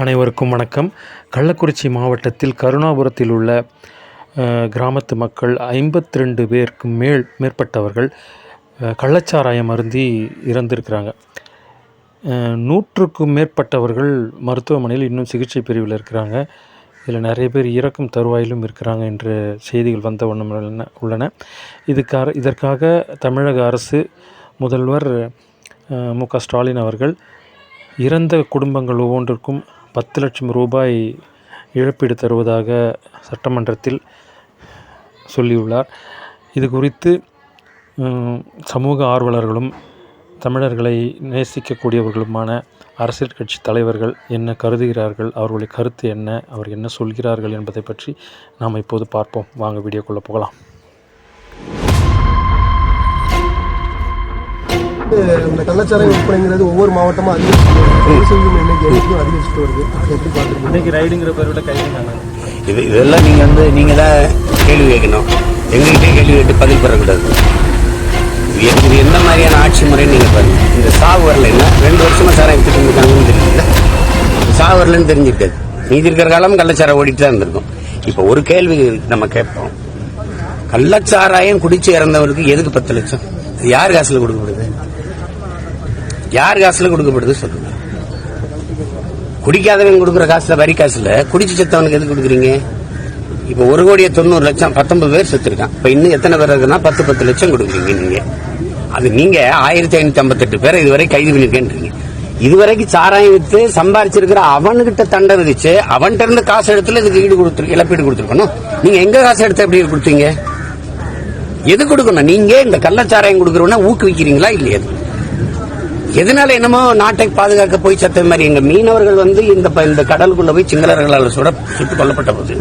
அனைவருக்கும் வணக்கம். கள்ளக்குறிச்சி மாவட்டத்தில் கருணாபுரத்தில் உள்ள கிராமத்து மக்கள் ஐம்பத்தி ரெண்டு பேருக்கு மேல் மேற்பட்டவர்கள் கள்ளச்சாராயம் அருந்தி இறந்திருக்கிறாங்க. நூற்றுக்கும் மேற்பட்டவர்கள் மருத்துவமனையில் இன்னும் சிகிச்சை பிரிவில் இருக்கிறாங்க. இதில் நிறைய பேர் இறக்கும் தருவாயிலும் இருக்கிறாங்க என்ற செய்திகள் வந்த உள்ளன உள்ளன. இதுக்காக இதற்காக தமிழக அரசு முதல்வர் மு க ஸ்டாலின் அவர்கள் இறந்த குடும்பங்கள் ஒவ்வொன்றிற்கும் பத்து லட்சம் ரூபாய் இழப்பீடு தருவதாக சட்டமன்றத்தில் சொல்லியுள்ளார். இது குறித்து சமூக ஆர்வலர்களும் தமிழர்களை நேசிக்கக்கூடியவர்களுமான அரசியல் கட்சி தலைவர்கள் என்ன கருதுகிறார்கள் அவர்களுடைய கருத்து என்ன அவர் என்ன சொல்கிறார்கள் என்பதை பற்றி நாம் இப்போது பார்ப்போம். வாங்க வீடியோக்குள்ளே போகலாம். இந்த கள்ளச்சாராய விற்பனைங்கிறது ஒவ்வொரு மாவட்டமா அதிகரிச்சு செய்யும் இன்னைக்கு என்னைக்கும் அதிகரிச்சுட்டு வருது. அதை எப்படி இன்னைக்கு ரைடுங்கிற பேரோட கைது இது இதெல்லாம் நீங்கள் வந்து நீங்கள் தான் கேள்வி கேட்கணும். எங்ககிட்டே கேள்வி கேட்டு பதில் பெறக்கூடாது. இது எந்த மாதிரியான ஆட்சி முறைன்னு நீங்கள் பாருங்க. இந்த சாவு வரலைன்னா ரெண்டு வருஷமா சாரம் எடுத்துட்டு இருக்காங்கன்னு தெரியல சாவு வரலன்னு தெரிஞ்சிருக்காது மீதி இருக்கிற காலம் கள்ளச்சாரம் ஓடிட்டு தான் இருந்திருக்கும். இப்போ ஒரு கேள்வி நம்ம கேட்போம். கள்ளச்சாராயம் குடிச்சு இறந்தவருக்கு எதுக்கு பத்து லட்சம்? யார் காசுல கொடுக்கப்படுது? யார் காசுல கொடுக்கப்படுது சொல்லுங்க. குடிக்காதவன் கொடுக்குற காசுல வரி காசுல குடிச்சு செத்தவனுக்கு எது கொடுக்குறீங்க? இப்ப ஒரு கோடியே தொண்ணூறு லட்சம் பத்தொன்பது பேர் செத்துருக்கான். இப்ப இன்னும் எத்தனை பேர் இருக்குன்னா பத்து பத்து லட்சம் கொடுக்குறீங்க நீங்க. அது நீங்க ஆயிரத்தி ஐநூத்தி ஐம்பத்தெட்டு பேரை இதுவரை கைது பண்ணிருக்கேன்றீங்க. இதுவரைக்கும் சாராயம் வித்து சம்பாரிச்சிருக்கிற அவனுகிட்ட தண்டை விதிச்சு அவன்கிட்ட இருந்து காசு எடுத்துல இதுக்கு ஈடு கொடுத்து இழப்பீடு கொடுத்துருக்கணும். நீங்க எங்க காசு எடுத்து எப்படி கொடுத்தீங்க? எது கொடுக்கணும்? நீங்க இந்த கள்ளச்சாராயம் கொடுக்கறவன ஊக்குவிக்கிறீங்களா இல்லையா? எதனால என்னமோ நாட்டை பாதுகாக்க போய் சத்த மாதிரி எங்க மீனவர்கள் வந்து இந்த ப- இந்த கடலுக்குள்ள போய் சிங்களர்களால் சுட சுட்டுக் கொல்லப்பட்ட போது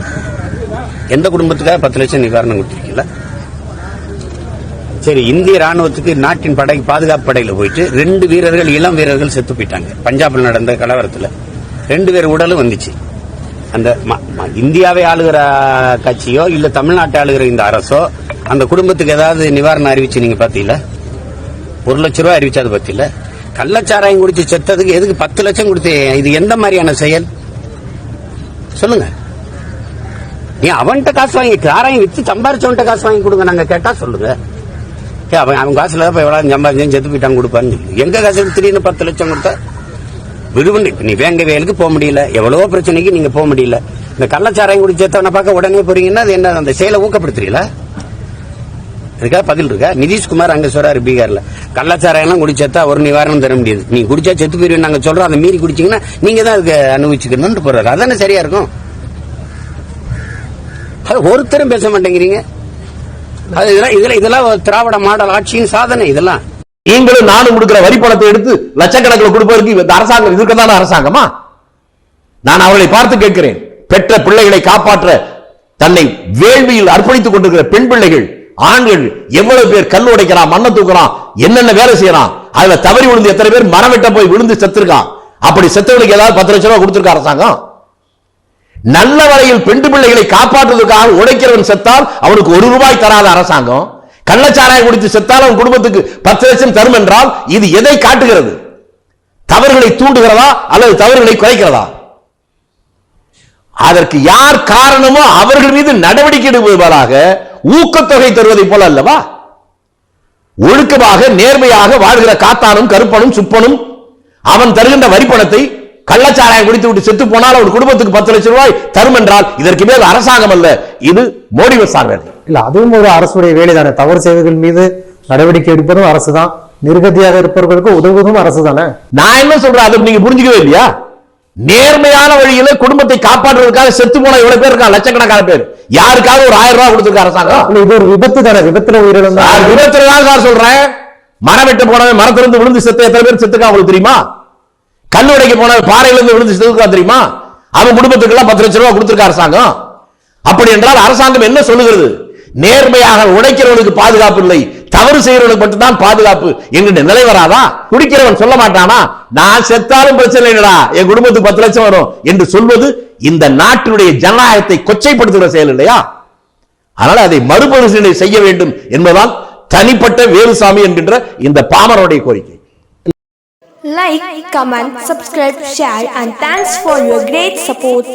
எந்த குடும்பத்துக்காக பத்து லட்சம் நிவாரணம் கொடுத்துருக்கீங்களா? சரி இந்திய ராணுவத்துக்கு நாட்டின் படை பாதுகாப்பு படையில போயிட்டு ரெண்டு வீரர்கள் இளம் வீரர்கள் செத்து போயிட்டாங்க. பஞ்சாப்ல நடந்த கலவரத்தில் ரெண்டு பேர் உடலும் வந்துச்சு. அந்த ம- இந்தியாவை ஆளுகிற கட்சியோ இல்ல தமிழ்நாட்டை ஆளுகிற இந்த அரசோ அந்த குடும்பத்துக்கு ஏதாவது நிவாரணம் அறிவிச்சு நீங்க பாத்தீங்களா? ஒரு லட்ச ரூபாய் அறிவிச்சது பத்தியில கள்ளச்சாராயம் குடிச்சு செத்ததுக்கு எதுக்கு பத்து லட்சம் கொடுத்து இது எந்த மாதிரியான செயல்? சொல்லுங்க. நீ அவன்கிட்ட காசு வாங்கி சாராயம் வித்து சம்பாரிச்சவன்கிட்ட காசு வாங்கி கொடுங்க நாங்க கேட்டா சொல்லுங்க. அவன் அவன் காசுல தான் எவ்வளவு சம்பாரிச்சு செத்து போயிட்டாங்க கொடுப்பான்னு சொல்லு. எங்க காசு திடீர்னு பத்து லட்சம் கொடுத்தா? விடுவண்டி இப்ப நீ வேங்க வேலுக்கு போக முடியல. எவ்வளவோ பிரச்சனைக்கு நீங்க போக முடியல. இந்த கள்ளச்சாராயம் குடிச்சத்தவனை பார்க்க உடனே போறீங்கன்னா அது என்ன அந்த செயலை ஊக்கப்படுத்துறீங்களா? இருக்கா? பதில் இருக்கா? நிதிஷ்குமார் அங்க சொல்றாரு பீகார்ல. கள்ளச்சாராயம் எல்லாம் குடிச்சா ஒரு நிவாரணம் தர முடியாது. நீ குடிச்சா செத்து போயிருவேன் நாங்க சொல்றோம். அதை மீறி குடிச்சீங்கன்னா நீங்க தான் அதுக்கு அனுபவிச்சுக்கணும்னு போறாரு அதானே சரியா இருக்கும்? அது ஒருத்தரும் பேச மாட்டேங்கிறீங்க. அது இதெல்லாம் இதெல்லாம் இதெல்லாம் திராவிட மாடல் ஆட்சியின் சாதனை இதெல்லாம். நீங்களும் நானும் கொடுக்குற வரி பணத்தை எடுத்து லட்சக்கணக்கில் கொடுப்பதற்கு இந்த அரசாங்கம் இதுக்குதான அரசாங்கமா? நான் அவர்களை பார்த்து கேட்கிறேன். பெற்ற பிள்ளைகளை காப்பாற்ற தன்னை வேள்வியில் அர்ப்பணித்துக் கொண்டிருக்கிற பெண் பிள்ளைகள் ஆண்கள் எவ்வளவு பேர் கல் உடைக்கிறான் மண்ணை தூக்குறான் என்னென்ன வேலை செய்யறான்? அதுல தவறி விழுந்து எத்தனை பேர் மரம் வெட்ட போய் விழுந்து செத்துருக்கான்? அப்படி செத்தவனுக்கு ஏதாவது பத்து லட்சம் ரூபாய் கொடுத்துருக்க அரசாங்கம்? நல்ல வரையில் பெண்டு பிள்ளைகளை காப்பாற்றுவதற்காக உழைக்கிறவன் செத்தால் அவனுக்கு ஒரு ரூபாய் தராத அரசாங்கம். கள்ளச்சாராயம் குடித்து செத்தால் அவன் குடும்பத்துக்கு பத்து லட்சம் தரும் என்றால் இது எதை காட்டுகிறது? தவறுகளை தூண்டுகிறதா அல்லது தவறுகளை குறைக்கிறதா? அதற்கு யார் காரணமோ அவர்கள் மீது நடவடிக்கை எடுப்பதாக ஊக்கத்தொகை தருவதை போல அல்லவா? ஒழுக்கமாக நேர்மையாக வாழ்கிற காத்தானும் கருப்பனும் சுப்பனும் அவன் தருகின்ற வரிப்பணத்தை கள்ளச்சாராயம் குடித்து விட்டு செத்து போனால் அவன் குடும்பத்துக்கு பத்து லட்சம் ரூபாய் தரும் என்றால் இதற்கு மேல் அரசாங்கம் அல்ல. இது மோடி சார் வேலை இல்ல அதுவும் ஒரு அரசுடைய வேலைதானே. தவறு செய்வர்கள் மீது நடவடிக்கை எடுப்பதும் அரசுதான். நிர்கதியாக இருப்பவர்களுக்கு உதவுவதும் அரசு தானே நான் என்ன சொல்றேன்? அதை நீங்க புரிஞ்சுக்கவே இல்லையா? நேர்மையான வழியில குடும்பத்தை காப்பாற்றுவதற்காக செத்து போன இவ்வளவு பேர் இருக்கான் லட்சக்கணக்கான பேர். யாருக்காவது ஒரு ஆயிரம் ரூபாய் கொடுத்திருக்க அரசாங்கம் இது ஒரு விபத்து தானே? விபத்துல உயிரிழந்தா விபத்துல தான் சார் சொல்றேன். மரம் வெட்ட போனவன் மரத்திலிருந்து விழுந்து செத்த எத்தனை பேர் செத்துக்கா உங்களுக்கு தெரியுமா? கல் உடைக்க போனவன் பாறையில இருந்து விழுந்து செத்துக்கா தெரியுமா? அவன் குடும்பத்துக்கு எல்லாம் பத்து லட்சம் ரூபாய் கொடுத்திருக்க அரசாங்கம் அப்படி என்றால் அரசாங்கம் என்ன சொல்லுகிறது? நேர்மையாக உழைக்கிறவனுக்கு பாதுகாப்பு இல்லை. தவறு செய்யறவனுக்கு மட்டும்தான் பாதுகாப்பு. என்கிற நிலை வராதா? குடிக்கிறவன் சொல்ல மாட்டானா? நான் செத்தாலும் பிரச்சனை இல்லடா. என் குடும்பத்துக்கு பத்து லட்சம் வரும் என்று சொல்வது இந்த நாட்டினுடைய ஜனநாயகத்தை கொச்சைப்படுத்துகிற செயல் இல்லையா? அதனால அதை மறுபரிசீலனை செய்ய வேண்டும் என்பதால் தனிப்பட்ட வேலுசாமி என்கின்ற இந்த பாமருடைய கோரிக்கை. Like, comment, subscribe, share, and thanks for your great support.